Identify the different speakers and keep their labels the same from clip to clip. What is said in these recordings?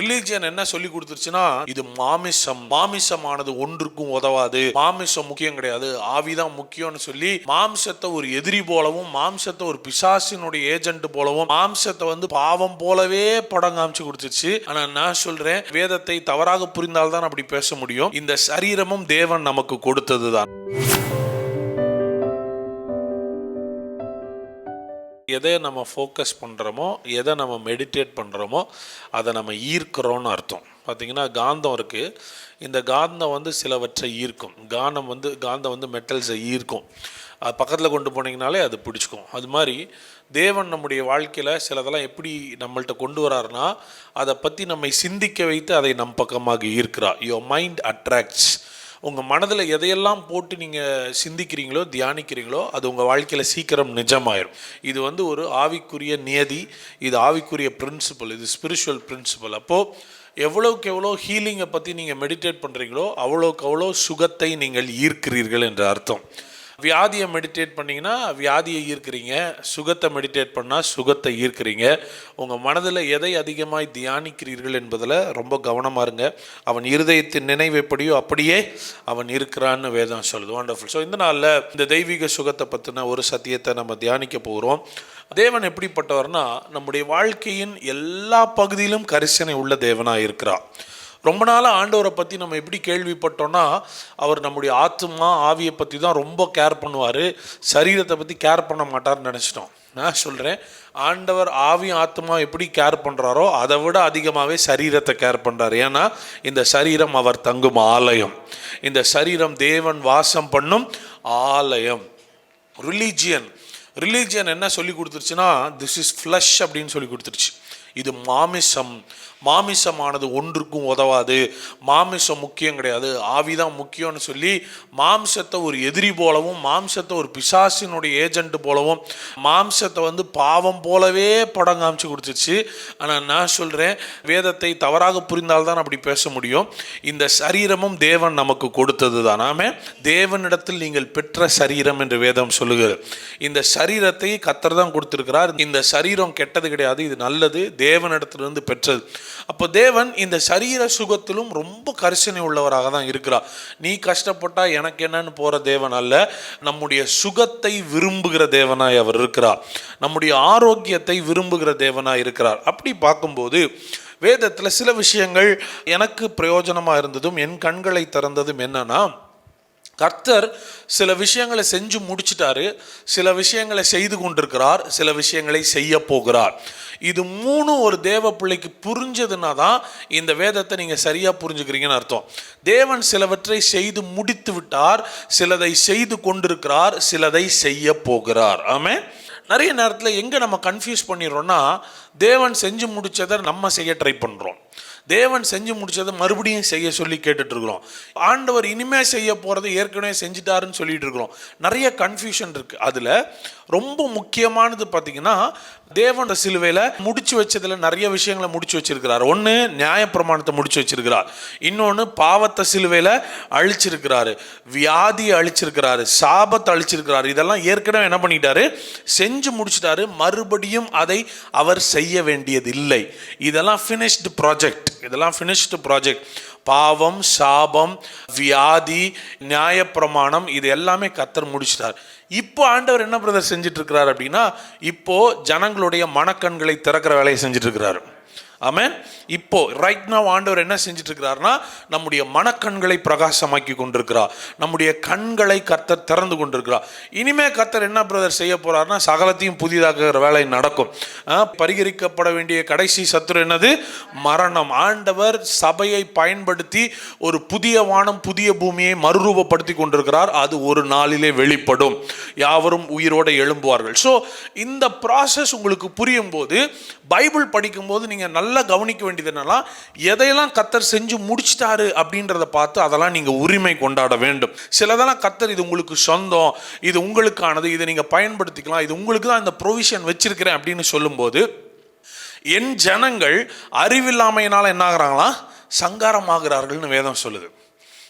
Speaker 1: Religion என்ன சொல்லி கொடுத்துருச்சுன்னா இது மாமிசம். மாமிசமானது ஒன்றுக்கும் உதவாது. மாமிசம் முக்கியம் கிடையாது. ஆவிதான் முக்கியம்னு சொல்லி மாம்சத்தை ஒரு எதிரி போலவும் மாம்சத்தை ஒரு பிசாசினுடைய ஏஜென்ட் போலவும் மாம்சத்தை வந்து பாவம் போலவே படம் காமிச்சு கொடுத்துருச்சு ஆனா நான் சொல்றேன் வேதத்தை தவறாக புரிந்தால்தான் அப்படி பேச முடியும். இந்த சரீரமும் தேவன் நமக்கு கொடுத்ததுதான். எதை நம்ம ஃபோக்கஸ் பண்ணுறோமோ எதை நம்ம மெடிடேட் பண்ணுறோமோ அதை நம்ம ஈர்க்கிறோன்னு அர்த்தம். பார்த்தீங்கன்னா காந்தம் இருக்குது இந்த காந்தம் வந்து சிலவற்றை ஈர்க்கும். காந்தம் வந்து காந்தம் வந்து மெட்டல்ஸை ஈர்க்கும். அது பக்கத்தில் கொண்டு போனீங்கனாலே அது பிடிச்சிக்கும். அது மாதிரி தேவன் நம்முடைய வாழ்க்கையில் சிலதெல்லாம் எப்படி நம்மள்ட்ட கொண்டு வராருன்னா அதை பற்றி நம்மை சிந்திக்க வைத்து அதை நம் பக்கமாக ஈர்க்கிறா யோர் மைண்ட் அட்ராக்ட்ஸ் உங்கள் மனதில் எதையெல்லாம் போட்டு நீங்கள் சிந்திக்கிறீங்களோ தியானிக்கிறீங்களோ அது உங்கள் வாழ்க்கையில் சீக்கிரம் நிஜமாயிரும். இது வந்து ஒரு ஆவிக்குரிய நியதி இது ஆவிக்குரிய பிரின்சிபல் இது ஸ்பிரிச்சுவல் பிரின்சிபல் அப்போது எவ்வளோக்கு எவ்வளோ ஹீலிங்கை பற்றி நீங்கள் மெடிடேட் பண்ணுறீங்களோ அவ்வளோக்கு அவ்வளோ சுகத்தை நீங்கள் ஈர்க்கிறீர்கள் என்ற அர்த்தம். வியாதியை மெடிடேட் பண்ணிங்கன்னா வியாதியை ஈர்க்கிறீங்க சுகத்தை மெடிடேட் பண்ணால் சுகத்தை ஈர்க்கிறீங்க. உங்கள் மனதில் எதை அதிகமாய் தியானிக்கிறீர்கள் என்பதில் ரொம்ப கவனமாக இருங்க. அவன் இருதயத்தின் நினைவு எப்படியோ அப்படியே அவன் இருக்கிறான்னு வேதம் சொல்லுது. வண்டர்ஃபுல் ஸோ இந்த நாளில் இந்த தெய்வீக சுகத்தை பற்றின ஒரு சத்தியத்தை நம்ம தியானிக்க போகிறோம் தேவன் எப்படிப்பட்டவர்னா நம்முடைய வாழ்க்கையின் எல்லா பகுதியிலும் கரிசனை உள்ள தேவனாக இருக்கிறார். ரொம்ப நாளாக ஆண்டவரை பற்றி நம்ம எப்படி கேள்விப்பட்டோம்னா அவர் நம்முடைய ஆத்மா ஆவியை பற்றி தான் ரொம்ப கேர் பண்ணுவார். சரீரத்தை பற்றி கேர் பண்ண மாட்டார்னு நினச்சிட்டோம். நான் சொல்கிறேன் ஆண்டவர் ஆவி ஆத்மா எப்படி கேர் பண்ணுறாரோ அதை விட அதிகமாகவே சரீரத்தை கேர் பண்ணுறாரு ஏன்னா இந்த சரீரம் அவர் தங்கும் ஆலயம். இந்த சரீரம் தேவன் வாசம் பண்ணும் ஆலயம். ரிலீஜியன் ரிலீஜியன் என்ன சொல்லி கொடுத்துருச்சுன்னா திஸ் இஸ் ஃப்ளஷ் அப்படின்னு சொல்லி கொடுத்துருச்சு. இது மாமிசம். மாமிசமானது ஒன்றுக்கும் உதவாது. மாமிசம் முக்கியம் கிடையாது. ஆவிதான் முக்கியம்னு சொல்லி மாம்சத்தை ஒரு எதிரி போலவும் மாம்சத்தை ஒரு பிசாசினுடைய ஏஜென்ட் போலவும் மாம்சத்தை வந்து பாவம் போலவே படம் காமிச்சு கொடுத்துருச்சு ஆனால் நான் சொல்கிறேன் வேதத்தை தவறாக புரிந்தால்தான் அப்படி பேச முடியும். இந்த சரீரமும் தேவன் நமக்கு கொடுத்தது தான் தேவனிடத்தில் நீங்கள் பெற்ற சரீரம் என்று வேதம் சொல்லுகிறது. இந்த சரீரத்தை கத்தர் தான் கொடுத்துருக்கிறார். இந்த சரீரம் கெட்டது கிடையாது. இது நல்லது. தேவனிடத்திலிருந்து பெற்றது. அப்போ தேவன் இந்த சரீர சுகத்திலும் ரொம்ப கரிசனை உள்ளவராக தான் இருக்கிறார். நீ கஷ்டப்பட்டா எனக்கு என்னன்னு போகிற தேவன் அல்ல. நம்முடைய சுகத்தை விரும்புகிற தேவனாய் அவர் இருக்கிறார். நம்முடைய ஆரோக்கியத்தை விரும்புகிற தேவனாய் இருக்கிறார். அப்படி பார்க்கும்போது வேதத்தில் சில விஷயங்கள் எனக்கு பிரயோஜனமாக இருந்ததும் என் கண்களை திறந்ததும் என்னன்னா கர்த்தர் சில விஷயங்களை செஞ்சு முடிச்சிட்டாரு சில விஷயங்களை செய்து கொண்டிருக்கிறார் சில விஷயங்களை செய்ய போகிறார். இது மூணும் ஒரு தேவ பிள்ளைக்கு புரிஞ்சதுன்னா தான் இந்த வேதத்தை நீங்கள் சரியாக புரிஞ்சுக்கிறீங்கன்னு அர்த்தம். தேவன் சிலவற்றை செய்து முடித்து விட்டார் சிலதை செய்து கொண்டிருக்கிறார் சிலதை செய்ய போகிறார். ஆமே நிறைய நேரத்தில் எங்கே நம்ம கன்ஃபியூஸ் பண்ணிடுறோம்னா தேவன் செஞ்சு முடித்ததை நம்ம செய்ய ட்ரை பண்ணுறோம் தேவன் செஞ்சு முடிச்சதை மறுபடியும் செய்ய சொல்லி கேட்டுட்ருக்குறோம். ஆண்டவர் இனிமே செய்ய போகிறத ஏற்கனவே செஞ்சிட்டாருன்னு சொல்லிட்டு இருக்கிறோம் நிறைய கன்ஃபியூஷன் இருக்குது அதில் ரொம்ப முக்கியமானது பார்த்தீங்கன்னா தேவன் சிலுவையில் முடிச்சு வச்சதில் நிறைய விஷயங்களை முடிச்சு வச்சிருக்கிறார். ஒன்று நியாயப்பிரமாணத்தை முடிச்சு வச்சிருக்கிறார். இன்னொன்று பாவத்தை சிலுவையில் அழிச்சிருக்கிறாரு. வியாதியை அழிச்சிருக்கிறாரு. சாபத்தை அழிச்சிருக்கிறாரு. இதெல்லாம் ஏற்கனவே என்ன பண்ணிட்டாரு? செஞ்சு முடிச்சிட்டாரு. மறுபடியும் அதை அவர் செய்ய வேண்டியதில்லை. இதெல்லாம் ஃபினிஷ்டு ப்ராஜெக்ட் இதெல்லாம் ஃபினிஷ்டு ப்ராஜெக்ட் பாவம் சாபம் வியாதி நியாயப்பிரமாணம் இது எல்லாமே கத்தர் முடிச்சிட்டார். இப்போ ஆண்டவர் என்ன பிரதர் செஞ்சுட்டு இருக்கிறார் அப்படின்னா இப்போ ஜனங்களுடைய மனக்கண்களை திறக்கிற வேலையை செஞ்சுட்டு இருக்கிறாரு. ஆமேன் இப்போ ரைட் நான் ஆண்டவர் என்ன செஞ்சுட்டு நம்முடைய மனக்கண்களை பிரகாசமாக்கி கொண்டிருக்கிறார். நம்முடைய கண்களை கர்த்தர் திறந்து கொண்டிருக்கிறார். இனிமே கர்த்தர் என்ன பிரதர் செய்ய போகிறாருன்னா சகலத்தையும் புதிதாக்குகிற வேலை நடக்கும். பரிகரிக்கப்பட வேண்டிய கடைசி சத்துரு என்னது? மரணம். ஆண்டவர் சபையை பயன்படுத்தி ஒரு புதிய வானம் புதிய பூமியை மறுரூபப்படுத்தி கொண்டிருக்கிறார். அது ஒரு நாளிலே வெளிப்படும். யாவரும் உயிரோடு எழும்புவார்கள். ஸோ இந்த ப்ராசஸ் உங்களுக்கு புரியும் போது பைபிள் படிக்கும்போது நீங்கள் நல்ல கவனிக்க வேண்டியது என்னன்னா எதையெல்லாம் கத்தர் செஞ்சு முடிச்சிட்டாரு அப்படின்றத பார்த்து அதெல்லாம் நீங்கள் உரிமை கொண்டாட வேண்டும். சிலதெல்லாம் கத்தர் இது உங்களுக்கு சொந்தம் இது உங்களுக்கானது இதை நீங்கள் பயன்படுத்திக்கலாம் இது உங்களுக்கு தான் இந்த ப்ரொவிஷன் வச்சிருக்கிறேன் அப்படின்னு சொல்லும்போது என் ஜனங்கள் அறிவில்லாமையினால் என்ன ஆகுறாங்களா? சங்காரமாகிறார்கள்னு வேதம் சொல்லுது.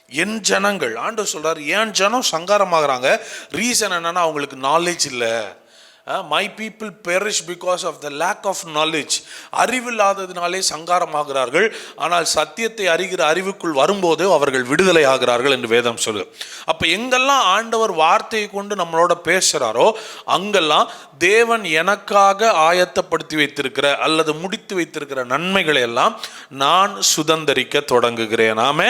Speaker 1: என் ஜனங்கள் ஆண்டு சொல்கிறார் என் ஜனம் சங்காரமாகறாங்க. ரீசன் என்னன்னா அவங்களுக்கு நாலேஜ் இல்லை. My people perish because of the lack of knowledge அறிவில்லாததினாலே சங்காரமாகிறார்கள். ஆனால் சத்தியத்தை அறிகிற அறிவுக்குள் வரும்போது அவர்கள் விடுதலை ஆகிறார்கள் என்று வேதம் சொல்லு அப்போ எங்கெல்லாம் ஆண்டவர் வார்த்தையை கொண்டு நம்மளோட பேசுகிறாரோ அங்கெல்லாம் தேவன் எனக்காக ஆயத்தப்படுத்தி வைத்திருக்கிற அல்லது முடித்து வைத்திருக்கிற நன்மைகளை எல்லாம் நான் சுதந்தரிக்க தொடங்குகிறேன். ஆமே